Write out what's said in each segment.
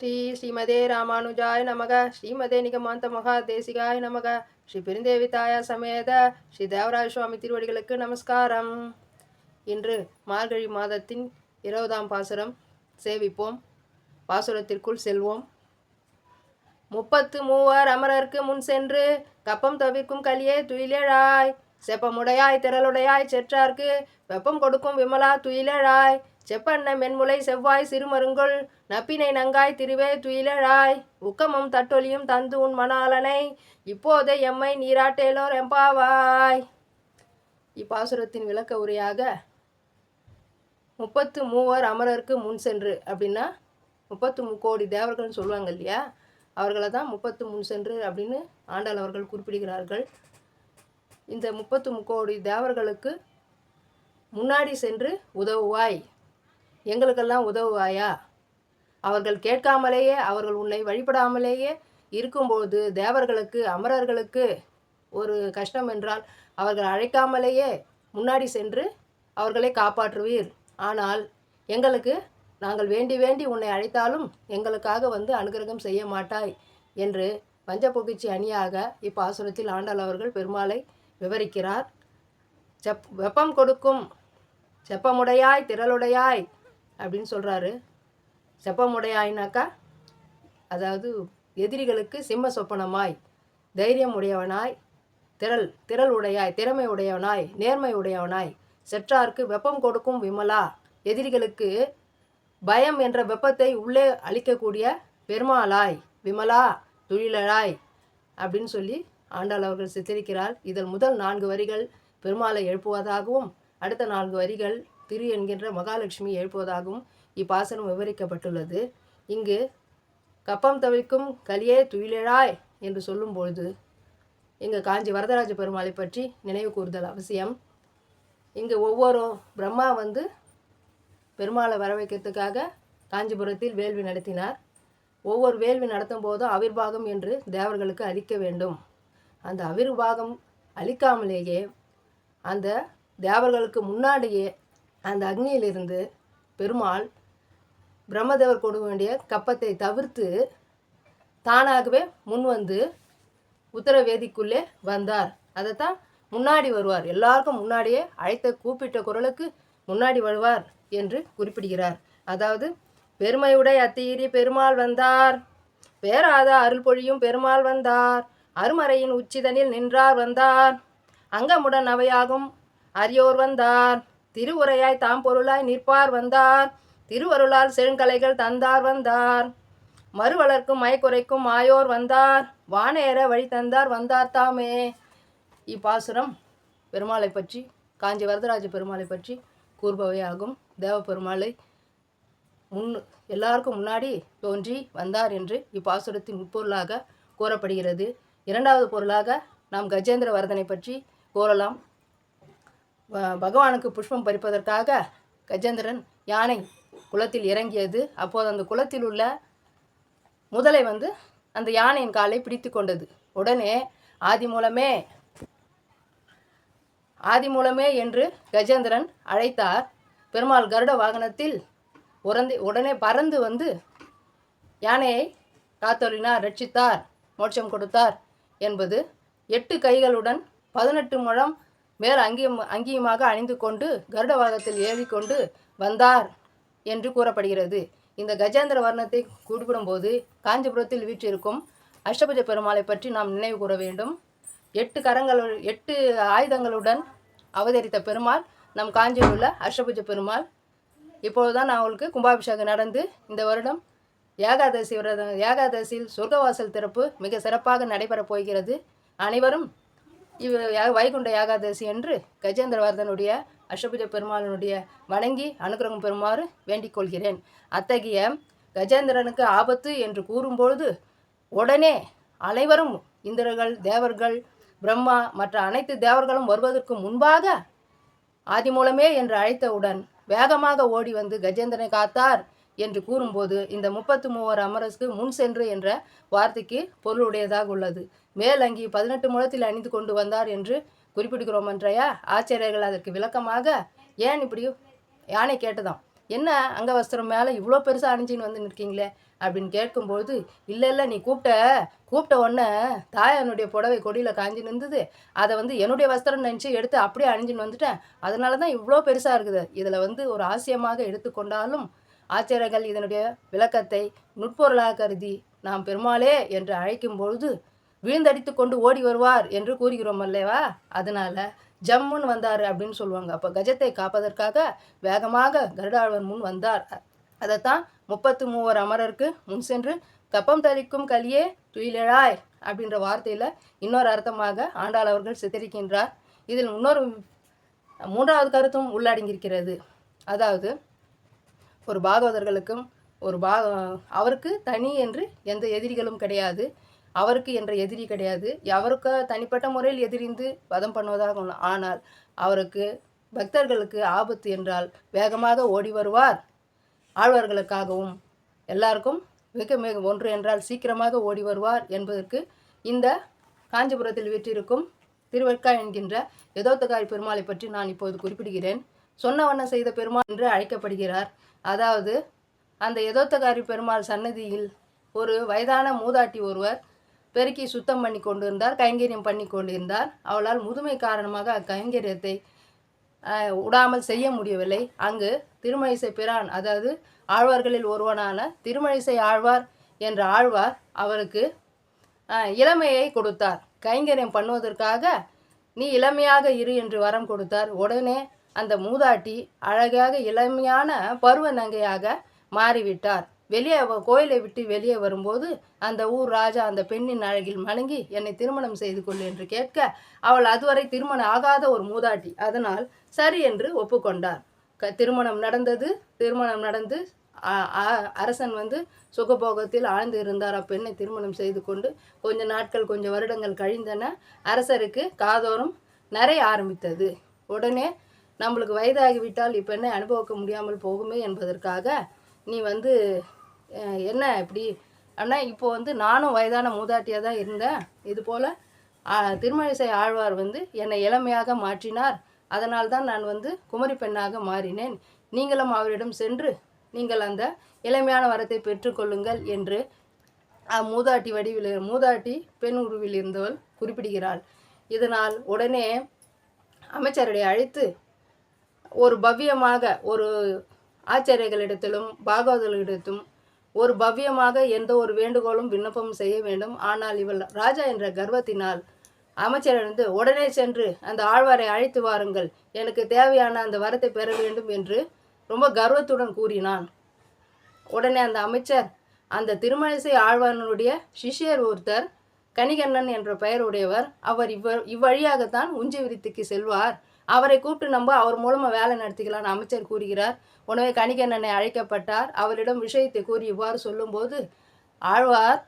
ஸ்ரீ ஸ்ரீமதே ராமானுஜாய நமக ஸ்ரீமதே நிகமாந்த மகா தேசிகாய நமக ஸ்ரீ பெருந்தேவிதாய சமேத ஸ்ரீ தேவராஜ சுவாமி திருவடிகளுக்கு நமஸ்காரம். இன்று மார்கழி மாதத்தின் இருபதாம் பாசுரம் சேவிப்போம். பாசுரத்திற்குள் செல்வோம். முப்பத்து மூவர் அமரர்க்கு முன் சென்று கப்பம் தவிர்க்கும் கலியே துயிலழாய். செப்பமுடையாய் திரளுடையாய் செற்றார்க்கு வெப்பம் கொடுக்கும் விமலா துயிலழாய். செப்பண்ண மென்முலை செவ்வாய் சிறுமருங்குள் நப்பினை நங்காய் திருவே துயிலழாய். உக்கமும் தட்டொலியும் தந்து உன் மணாலனை இப்போதே எம்மை நீராட்டேலோர் எம்பாவாய். இப்பாசுரத்தின் விளக்க உரையாக முப்பத்து மூவர் அமரருக்கு முன் சென்று அப்படின்னா முப்பத்து முக்கோடி தேவர்கள்னு சொல்லுவாங்க இல்லையா? அவர்களை தான் முப்பத்து முன் சென்று அப்படின்னு ஆண்டாள் அவர்கள் குறிப்பிடுகிறார்கள். இந்த முப்பத்து முக்கோடி தேவர்களுக்கு முன்னாடி சென்று உதவுவாய். எங்களுக்கெல்லாம் உதவுவாயா? அவர்கள் கேட்காமலேயே அவர்கள் உன்னை வழிபடாமலேயே இருக்கும்போது தேவர்களுக்கு அமரர்களுக்கு ஒரு கஷ்டம் என்றால் அவர்கள் அழைக்காமலேயே முன்னாடி சென்று அவர்களை காப்பாற்றுவீர். ஆனால் எங்களுக்கு நாங்கள் வேண்டி வேண்டி உன்னை அழைத்தாலும் எங்களுக்காக வந்து அனுகிரகம் செய்ய மாட்டாய் என்று பஞ்சபுகிச்சி அணியாக இப்பாசுரத்தில் ஆண்டாள் அவர்கள் பெருமாளை விவரிக்கிறார். செப் வெப்பம் கொடுக்கும் செப்பமுடையாய் திரளுடையாய் அப்படின்னு சொல்கிறாரு செப்பமுடையாய்னாக்கா? அதாவது எதிரிகளுக்கு சிம்ம சொப்பனமாய் தைரியம் உடையவனாய் திரள் திரள் உடையாய் திறமை உடையவனாய் நேர்மை உடையவனாய் செற்றார்க்கு வெப்பம் கொடுக்கும் விமலா எதிரிகளுக்கு பயம் என்ற வெப்பத்தை உள்ளே அளிக்கக்கூடிய பெருமாளாய் விமலா துழிலழாய் அப்படின்னு சொல்லி ஆண்டாள் அவர்கள் சித்தரிக்கிறார். இதில் முதல் நான்கு வரிகள் பெருமாளை எழுப்புவதாகவும் அடுத்த நான்கு வரிகள் திரு என்கின்ற மகாலட்சுமி எழுப்புவதாகவும் இப்பாசனம் விவரிக்கப்பட்டுள்ளது. இங்கு கப்பம் தவிக்கும் கலியே துயிலழாய் என்று சொல்லும்பொழுது இங்கு காஞ்சி வரதராஜ பெருமாளை பற்றி நினைவு கூறுதல் அவசியம். இங்கு ஒவ்வொரு பிரம்மா வந்து பெருமாளை வர வைக்கிறதுக்காக காஞ்சிபுரத்தில் வேள்வி நடத்தினார். ஒவ்வொரு வேள்வி நடத்தும் போதும் அவிர்வாகம் என்று தேவர்களுக்கு அளிக்க வேண்டும். அந்த அவிர்வாகம் அளிக்காமலேயே அந்த தேவர்களுக்கு முன்னாடியே அந்த அக்னியிலிருந்து பெருமாள் பிரம்மதேவர் கொடுக்க வேண்டிய கப்பத்தை தவிர்த்து தானாகவே முன் வந்து உத்தரவேதிக்குள்ளே வந்தார். அதைத்தான் முன்னாடி வருவார். எல்லாருக்கும் முன்னாடியே அழைத்த கூப்பிட்ட குரலுக்கு முன்னாடி வருவார் என்று குறிப்பிடுகிறார். அதாவது பெருமையுடைய அத்தீரி பெருமாள் வந்தார். பேராத அருள் பொழியும் பெருமாள் வந்தார். அருமறையின் உச்சிதனில் நின்றார் வந்தார். அங்கமுடன் அவையாகும் அரியோர் வந்தார். திருவுரையாய் தாம் பொருளாய் நிற்பார் வந்தார். திருவருளால் செழுங்கலைகள் தந்தார் வந்தார். மறுவளர்க்கும் மயக்குறைக்கும் மாயோர் வந்தார். வானேற வழி தந்தார் வந்தார் தாமே. இப்பாசுரம் பெருமாளை பற்றி காஞ்சி வரதராஜ பெருமாளை பற்றி கூறுபவையாகும். தேவ பெருமாளை முன் எல்லாருக்கும் முன்னாடி தோன்றி வந்தார் என்று இப்பாசுரத்தின் உட்பொருளாக கூறப்படுகிறது. இரண்டாவது பொருளாக நாம் கஜேந்திர வரதனை பற்றி கூறலாம். பகவானுக்கு புஷ்பம் பறிப்பதற்காக கஜேந்திரன் யானை குளத்தில் இறங்கியது. அப்போது அந்த குளத்தில் உள்ள முதலை வந்து அந்த யானையின் காலை பிடித்து கொண்டது. உடனே ஆதி மூலமே ஆதி மூலமே என்று கஜேந்திரன் அழைத்தார். பெருமாள் கருட வாகனத்தில் உறந்து உடனே பறந்து வந்து யானையை காத்தொழினார் ரட்சித்தார் மோட்சம் கொடுத்தார் என்பது எட்டு கைகளுடன் பதினெட்டு முழம் மேல் அங்கியம் அங்கியமாக அணிந்து கொண்டு கருடவாதத்தில் ஏறிக்கொண்டு வந்தார் என்று கூறப்படுகிறது. இந்த கஜேந்திர வர்ணத்தை குறிப்பிடும்போது காஞ்சிபுரத்தில் வீற்றிருக்கும் அஷ்டபுஜ பெருமாளை பற்றி நாம் நினைவு கூற வேண்டும். எட்டு கரங்கள் எட்டு ஆயுதங்களுடன் அவதரித்த பெருமாள் நம் காஞ்சியில் உள்ள அஷ்டபுஜ பெருமாள். இப்பொழுதுதான் தான் உங்களுக்கு கும்பாபிஷேகம் நடந்து இந்த வருடம் ஏகாதசி விரதம் ஏகாதசியில் சொர்க்கவாசல் திறப்பு மிக சிறப்பாக நடைபெறப் போகிறது. அனைவரும் இவர் வைகுண்ட ஏகாதசி என்று கஜேந்திரவர்தனுடைய அஷ்டபுஜ பெருமாளனுடைய வணங்கி அனுகிரகம் பெறுமாறு வேண்டிக் கொள்கிறேன். அத்தகைய கஜேந்திரனுக்கு ஆபத்து என்று கூறும்பொழுது உடனே அனைவரும் இந்திரர்கள் தேவர்கள் பிரம்மா மற்ற அனைத்து தேவர்களும் வருவதற்கு முன்பாக ஆதிமூலமே என்று அழைத்தவுடன் வேகமாக ஓடி வந்து கஜேந்திரனை காத்தார் என்று கூறும்போது இந்த முப்பத்து மூவர் அமரஸ்க்கு முன் சென்று என்ற வார்த்தைக்கு பொருளுடையதாக உள்ளது. மேலங்கி பதினெட்டு முழத்தில் அணிந்து கொண்டு வந்தார் என்று குறிப்பிடுகிறோம் என்றையா? ஆச்சாரியர்கள் அதற்கு விளக்கமாக ஏன் இப்படி யானை கேட்டதாம்? என்ன அங்க வஸ்திரம் மேலே இவ்வளோ பெருசாக அணிஞ்சின்னு வந்து நிற்கீங்களே? அப்படின்னு கேட்கும்போது இல்லை இல்லை நீ கூப்பிட்ட கூப்பிட்ட உடனே தாயானுடைய புடவை கொடியில் காஞ்சி நின்றுது. அதை வந்து என்னுடைய வஸ்திரம் நினச்சி எடுத்து அப்படியே அணிஞ்சின்னு வந்துட்டேன். அதனால தான் இவ்வளோ பெருசாக இருக்குது. இதில் வந்து ஒரு ஆசியமாக எடுத்துக்கொண்டாலும் ஆச்சாரியர்கள் இதனுடைய விளக்கத்தை நுட்பொருளாக கருதி நாம் பெருமாளே என்று அழைக்கும் பொழுது விழுந்தடித்து கொண்டு ஓடி வருவார் என்று கூறுகிறோம் அல்லவா? அதனால ஜம்முன்னு வந்தார் அப்படின்னு சொல்லுவாங்க. அப்போ கஜத்தை காப்பதற்காக வேகமாக கருடாழ்வன் முன் வந்தார். அதைத்தான் முப்பத்து மூவர் அமரருக்கு முன் சென்று கப்பம் தளிக்கும் கலியே துயிலழாய் அப்படின்ற வார்த்தையில் இன்னொரு அர்த்தமாக ஆண்டாள் அவர்கள் சித்தரிக்கின்றார். இதில் இன்னொரு மூன்றாவது கருத்தும் உள்ளடங்கியிருக்கிறது. அதாவது ஒரு பாகவதர்களுக்கும் ஒரு பாக அவருக்கு தனி என்று எந்த எதிரிகளும் கிடையாது. அவருக்கு என்ற எதிரி கிடையாது. அவருக்கு தனிப்பட்ட முறையில் எதிரிந்து வதம் பண்ணுவதாக உள்ள- ஆனால் அவருக்கு பக்தர்களுக்கு ஆபத்து என்றால் வேகமாக ஓடி வருவார். ஆழ்வார்களுக்காகவும் எல்லாருக்கும் மிக மிக ஒன்று என்றால் சீக்கிரமாக ஓடி வருவார் என்பதற்கு இந்த காஞ்சிபுரத்தில் வீற்றிருக்கும் திருவெட்கா என்கின்ற யதோத்தகாரி பெருமாளை பற்றி நான் இப்போது குறிப்பிடுகிறேன். சொன்னவண்ண செய்த பெருமாள் என்று அழைக்கப்படுகிறார். அதாவது அந்த யதோத்தகாரி பெருமாள் சன்னதியில் ஒரு வயதான மூதாட்டி ஒருவர் பெருக்கி சுத்தம் பண்ணி கொண்டிருந்தார் கைங்கரியம் பண்ணி கொண்டிருந்தார். அவளால் முதுமை காரணமாக அக்கைங்கரியத்தை உடாமல் விடாமல் செய்ய முடியவில்லை. அங்கு திருமழிசை பிரான் அதாவது ஆழ்வார்களில் ஒருவனான திருமழிசை ஆழ்வார் என்ற ஆழ்வார் அவருக்கு இளமையை கொடுத்தார். கைங்கரியம் பண்ணுவதற்காக நீ இளமையாக இரு என்று வரம் கொடுத்தார். உடனே அந்த மூதாட்டி அழகாக இளமையான பருவ நங்கையாக மாறிவிட்டார். வெளியே கோயிலை விட்டு வெளியே வரும்போது அந்த ஊர் ராஜா அந்த பெண்ணின் அழகில் மணங்கி என்னை திருமணம் செய்து கொள் என்று கேட்க அவள் அதுவரை திருமணம் ஆகாத ஒரு மூதாட்டி. அதனால் சரி என்று ஒப்புக்கொண்டார். க திருமணம் நடந்தது. திருமணம் நடந்து அ- அ- அரசன் வந்து சுகபோகத்தில் ஆழ்ந்து இருந்தார். அப்பெண்ணை திருமணம் செய்து கொண்டு கொஞ்ச நாட்கள் கொஞ்சம் வருடங்கள் கழிந்தன. அரசருக்கு காதோறும் நிறைய ஆரம்பித்தது. உடனே நம்மளுக்கு வயதாகிவிட்டால் இப்பெண்ணை அனுபவிக்க முடியாமல் போகுமே என்பதற்காக நீ வந்து என்ன இப்படி? ஆனால் இப்போ வந்து நானும் வயதான மூதாட்டியாக தான் இருந்தேன். இது போல் திருமழிசை ஆழ்வார் வந்து என்னை இளமையாக மாற்றினார். அதனால் தான் நான் வந்து குமரி பெண்ணாக மாறினேன். நீங்களும் அவரிடம் சென்று நீங்கள் அந்த இளமையான வரத்தை பெற்றுக்கொள்ளுங்கள் என்று மூதாட்டி வடிவில் மூதாட்டி பெண் உருவில் இருந்தவள் குறிப்பிடுகிறாள். இதனால் உடனே அமைச்சரை அழைத்து ஒரு பவ்யமாக ஒரு ஆச்சாரியர்களிடத்திலும் பாகவதர்களிடத்தும் ஒரு பவ்யமாக எந்த ஒரு வேண்டுகோளும் விண்ணப்பமும் செய்ய வேண்டும். ஆனால் இவள் ராஜா என்ற கர்வத்தினால் அமைச்சரிடந்து உடனே சென்று அந்த ஆழ்வாரை அழைத்து வாருங்கள். எனக்கு தேவையான அந்த வரத்தை பெற வேண்டும் என்று ரொம்ப கர்வத்துடன் கூறினான். உடனே அந்த அமைச்சர் அந்த திருமழிசை ஆழ்வாரனுடைய சிஷ்யர் ஒருத்தர் கணிகண்ணன் என்ற பெயருடையவர் அவர் இவ்வ இவ்வழியாகத்தான் உஞ்சி விருத்திக்கு செல்வார். அவரை கூப்பிட்டு நம்ம அவர் மூலமாக வேலை நடத்திக்கலாம்னு அமைச்சர் கூறுகிறார். உணவை கணிகண்ணனை அழைக்கப்பட்டார். அவரிடம் விஷயத்தை கூறி இவ்வாறு சொல்லும்போது ஆழ்வார்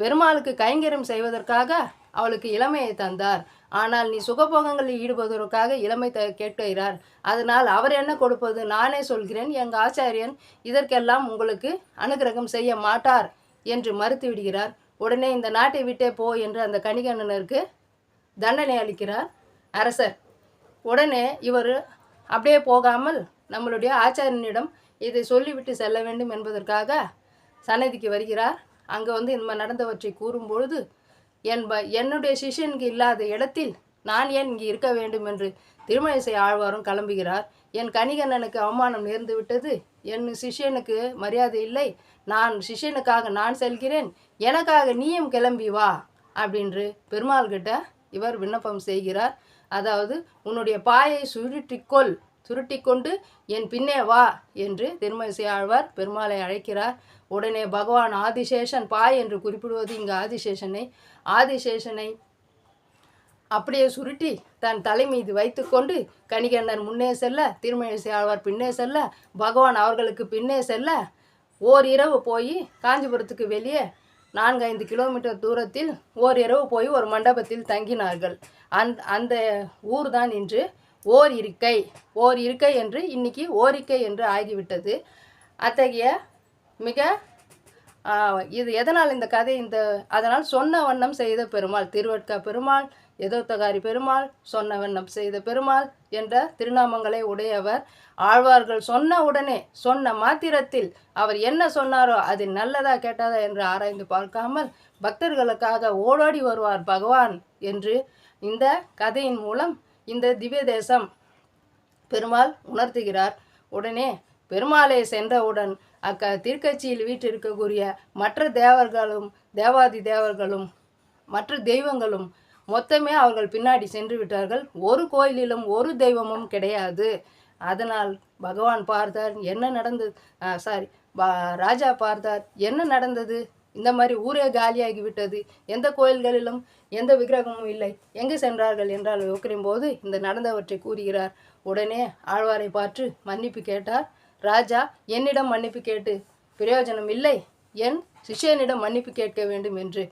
பெருமாளுக்கு கைங்கரியம் செய்வதற்காக அவளுக்கு இளமையை தந்தார். ஆனால் நீ சுகபோகங்களில் ஈடுபடுவதற்காக இளமை த கேட்கிறார். அதனால் அவர் என்ன கொடுப்பது நானே சொல்கிறேன். எங்கள் ஆச்சாரியன் இதற்கெல்லாம் உங்களுக்கு அனுகிரகம் செய்ய மாட்டார் என்று மறுத்து விடுகிறார். உடனே இந்த நாட்டை விட்டே போ என்று அந்த கணிகண்ணனருக்கு தண்டனை அளிக்கிறார் அரசர். உடனே இவர் அப்படியே போகாமல் நம்மளுடைய ஆச்சாரியனிடம் இதை சொல்லிவிட்டு செல்ல வேண்டும் என்பதற்காக சன்னதிக்கு வருகிறார். அங்கே வந்து இந்த மாதிரி நடந்தவற்றை கூறும்பொழுது என் ப என்னுடைய சிஷ்யனுக்கு இல்லாத இடத்தில் நான் ஏன் இங்கே இருக்க வேண்டும்? என்று திருமணிசை ஆழ்வாரும் கிளம்புகிறார். என் கணிகண்ணனுக்கு அவமானம் நேர்ந்து விட்டது. என் சிஷ்யனுக்கு மரியாதை இல்லை. நான் சிஷ்யனுக்காக நான் செல்கிறேன். எனக்காக நீயும் கிளம்பி வா அப்படின்று பெருமாள் கிட்ட இவர் விண்ணப்பம் செய்கிறார். அதாவது உன்னுடைய பாயை சுருட்டிக்கொள் சுருட்டிக்கொண்டு என் பின்னே வா என்று திருமணிசை ஆழ்வார் பெருமாளை அழைக்கிறார். உடனே பகவான் ஆதிசேஷன் பாய் என்று குறிப்பிடுவது இங்கு ஆதிசேஷனை ஆதிசேஷனை அப்படியே சுருட்டி தன் தலை மீது வைத்துக்கொண்டு கணிகண்ணன் முன்னே செல்ல திருமழிசை ஆழ்வார் பின்னே செல்ல பகவான் அவர்களுக்கு பின்னே செல்ல ஓர் இரவு போய் காஞ்சிபுரத்துக்கு வெளியே நான்கு ஐந்து கிலோமீட்டர் தூரத்தில் ஓர் இரவு போய் ஒரு மண்டபத்தில் தங்கினார்கள். அந் அந்த ஊர் தான் இன்று ஓர் இருக்கை. ஓர் இருக்கை என்று இன்னைக்கு ஓரிக்கை என்று ஆகிவிட்டது. அத்தகைய மிக இது எதனால் இந்த கதை இந்த அதனால் சொன்ன வண்ணம் செய்த பெருமாள் திருவட்கா பெருமாள் எதோத்தகாரி பெருமாள் சொன்னவன் செய்த பெருமாள் என்ற திருநாமங்களை உடையவர். ஆழ்வார்கள் சொன்ன உடனே சொன்ன மாத்திரத்தில் அவர் என்ன சொன்னாரோ அது நல்லதா கேட்டதா என்று ஆராய்ந்து பார்க்காமல் பக்தர்களுக்காக ஓடோடி வருவார் பகவான் என்று இந்த கதையின் மூலம் இந்த திவ்ய தேசம் பெருமாள் உணர்த்துகிறார். உடனே பெருமாளை சென்றவுடன் அக்க திருக்கட்சியில் வீட்டிற்கக்கூடிய மற்ற தேவர்களும் தேவாதி தேவர்களும் மற்ற தெய்வங்களும் மொத்தமே அவர்கள் பின்னாடி சென்று விட்டார்கள். ஒரு கோயிலிலும் ஒரு தெய்வமும் கிடையாது. அதனால் பகவான் பார்த்தார் என்ன நடந்தது? சாரி ராஜா பார்த்தார் என்ன நடந்தது? இந்த மாதிரி ஊரே காலியாகி விட்டது. எந்த கோயில்களிலும் எந்த விக்கிரகமும் இல்லை. எங்கு சென்றார்கள் என்றால் யோக்கிரும் போது இந்த நடந்தவற்றை கூறுகிறார். உடனே ஆழ்வாரை பார்த்து மன்னிப்பு கேட்டார். ராஜா என்னிடம் மன்னிப்பு கேட்டு பிரயோஜனம் இல்லை. என் சிஷ்யனிடம் மன்னிப்பு கேட்க வேண்டும் என்று.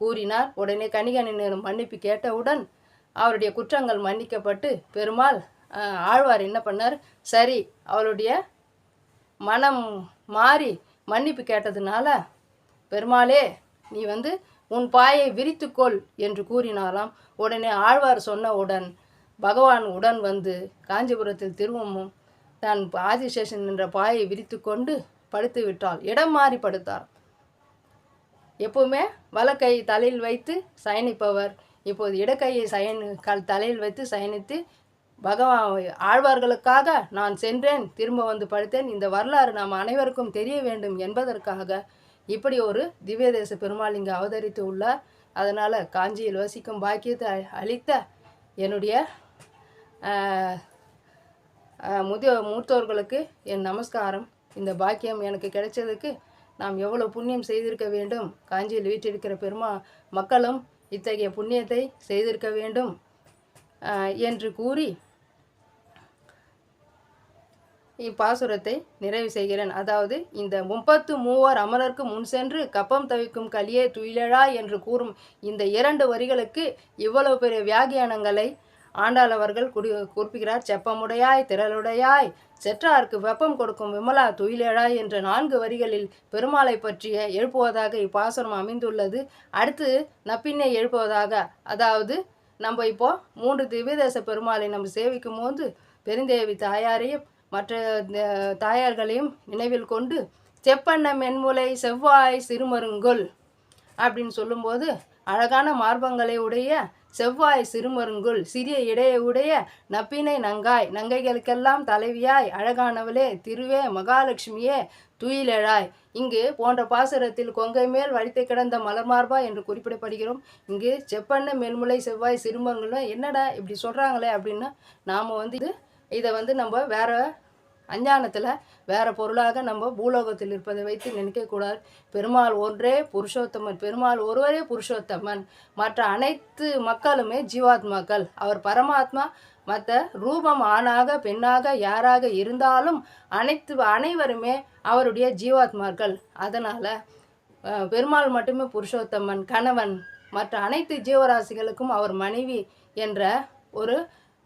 கூறினார். உடனே கணிகனிடம் மன்னிப்பு கேட்டவுடன் அவருடைய குற்றங்கள் மன்னிக்கப்பட்டு பெருமாள் ஆழ்வார் என்ன பண்ணார்? சரி அவருடைய மனம் மாறி மன்னிப்பு கேட்டதுனால பெருமாளே நீ வந்து உன் பாயை விரித்துக்கொள் என்று கூறினாலாம் உடனே ஆழ்வார் சொன்னவுடன் பகவான் உடன் வந்து காஞ்சிபுரத்தில் திருவமும் தான் ஆதிசேஷன் என்ற பாயை விரித்து கொண்டு படுத்து விட்டாள் இடம் மாறி படுத்தார். எப்பவுமே வலக்கை தலையில் வைத்து சயனிப்பவர். இப்போது இடக்கையை சயனி கல் தலையில் வைத்து சயனித்து பகவான் ஆழ்வார்களுக்காக நான் சென்றேன் திரும்ப வந்து படுத்தேன். இந்த வரலாறு நாம் அனைவருக்கும் தெரிய வேண்டும் என்பதற்காக இப்படி ஒரு திவ்ய தேச பெருமாள் இங்கு அவதரித்து உள்ளார். அதனால் காஞ்சியில் வசிக்கும் பாக்கியத்தை அ- அளித்த என்னுடைய முதியோர் முதிய மூத்தோர்களுக்கு என் நமஸ்காரம். இந்த பாக்கியம் எனக்கு கிடைச்சதுக்கு நாம் எவ்வளோ புண்ணியம் செய்திருக்க வேண்டும்? காஞ்சியில் வீற்றிருக்கிற பெருமா மக்களும் இத்தகைய புண்ணியத்தை செய்திருக்க வேண்டும் என்று கூறி இப்பாசுரத்தை நிறைவு செய்கிறேன். அதாவது இந்த முப்பத்து மூவர் அமரருக்கு முன் சென்று கப்பம் தவிக்கும் கலியே துயிலழா என்று கூறும் இந்த இரண்டு வரிகளுக்கு இவ்வளவு பெரிய வியாகியானங்களை ஆண்டாள் அவர்கள் குடி குறிப்பிக்கிறார் செப்பமுடையாய் திரளுடையாய் செற்றார்க்கு வெப்பம் கொடுக்கும் விமலா துயிலேழாய் என்ற நான்கு வரிகளில் பெருமாளை பற்றிய எழுப்புவதாக இப்பாசுரம் அமைந்துள்ளது. அடுத்து நப்பின்னை எழுப்புவதாக அதாவது நம்ம இப்போ மூன்று திவ்யதேச பெருமாளை நம்ம சேவிக்கும் போது பெருந்தேவி தாயாரையும் மற்ற தாயார்களையும் நினைவில் கொண்டு செப்பண்ண மென்முலை செவ்வாய் சிறுமருங்கொல் அப்படின்னு சொல்லும்போது அழகான மார்பங்களை உடைய செவ்வாய் சிறுமருங்குள் சிறிய இடையை உடைய நப்பினை நங்காய் நங்கைகளுக்கெல்லாம் தலைவியாய் அழகானவளே திருவே மகாலட்சுமியே துயிலெழாய். இங்கு போன்ற பாசுரத்தில் கொங்கை மேல் வழித்து கிடந்த மலர்மார்பா என்று குறிப்பிடப்படுகிறோம். இங்கு செப்பண்ண மென்முலை செவ்வாய் சிறுமங்களும் என்னடா இப்படி சொல்கிறாங்களே அப்படின்னா நாம் வந்து இது இதை வந்து நம்ம வேற அஞ்ஞானத்தில் வேறு பொருளாக நம்ம பூலோகத்தில் இருப்பதை வைத்து நினைக்கக்கூடாது பெருமாள் ஒன்றே புருஷோத்தமன் பெருமாள் ஒருவரே புருஷோத்தமன். மற்ற அனைத்து மக்களுமே ஜீவாத்மாக்கள். அவர் பரமாத்மா மற்ற ரூபம் ஆணாக பெண்ணாக யாராக இருந்தாலும் அனைத்து அனைவருமே அவருடைய ஜீவாத்மாக்கள். அதனால் பெருமாள் மட்டுமே புருஷோத்தமன் கணவன் மற்ற அனைத்து ஜீவராசிகளுக்கும் அவர் மனைவி என்ற ஒரு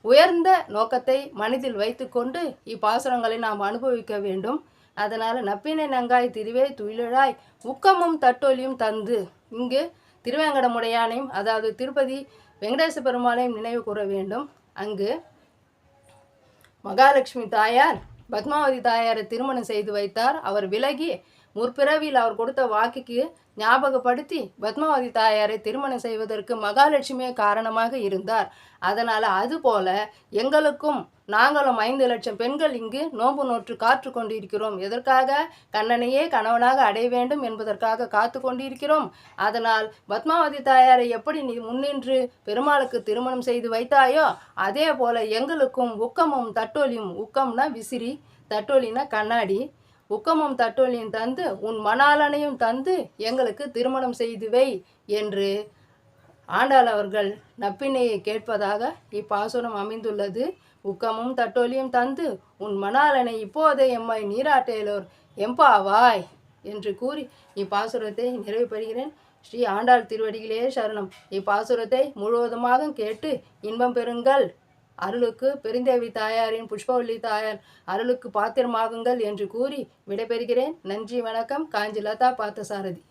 உயர்ந்த நோக்கத்தை மனதில் வைத்துக்கொண்டு இப்பாசுரங்களை நாம் அனுபவிக்க வேண்டும். அதனால் நப்பினை நங்காய் திருவே துயிலழாய் உக்கமும் தட்டொலியும் தந்து இங்கு திருவேங்கடமுடையானையும் அதாவது திருப்பதி வெங்கடேச பெருமாளையும் நினைவு கூற வேண்டும். அங்கு மகாலட்சுமி தாயார் பத்மாவதி தாயாரை திருமணம் செய்து வைத்தார். அவர் விலகி முற்பிறவியில் அவர் கொடுத்த வாக்குக்கு ஞாபகப்படுத்தி பத்மாவதி தாயாரை திருமணம் செய்வதற்கு மகாலட்சுமியே காரணமாக இருந்தார். அதனால் அதுபோல எங்களுக்கும் நாங்களும் ஐந்து லட்சம் பெண்கள் இங்கு நோன்பு நோற்று காற்று கொண்டிருக்கிறோம். எதற்காக? கண்ணனையே கணவனாக அடைய வேண்டும் என்பதற்காக காத்து கொண்டிருக்கிறோம். அதனால் பத்மாவதி தாயாரை எப்படி நீ முன்னின்று பெருமாளுக்கு திருமணம் செய்து வைத்தாயோ அதே போல எங்களுக்கும் உக்கமும் தட்டோலியும் உக்கம்னா விசிறி தட்டோலினா கண்ணாடி உக்கமும் தட்டோலியும் தந்து உன் மணாலனையும் தந்து எங்களுக்கு திருமணம் செய்து வை என்று ஆண்டாள் அவர்கள் நப்பினையை கேட்பதாக இப்பாசுரம் அமைந்துள்ளது. உக்கமும் தட்டோலியும் தந்து உன் மணாலனை இப்போதே எம்மை நீராட்டேலோர். எம்பாவாய் என்று கூறி இப்பாசுரத்தை நிறைவு பெறுகிறேன். ஸ்ரீ ஆண்டாள் திருவடிகளே சரணம். இப்பாசுரத்தை முழுவதுமாக கேட்டு இன்பம் பெறுங்கள். அருளுக்கு பெருந்தேவி தாயாரின் புஷ்பவல்லி தாயார் அருளுக்கு பாத்திரமாகுங்கள் என்று கூறி விடைபெறுகிறேன். நன்றி வணக்கம். காஞ்சி லதா பார்த்தசாரதி.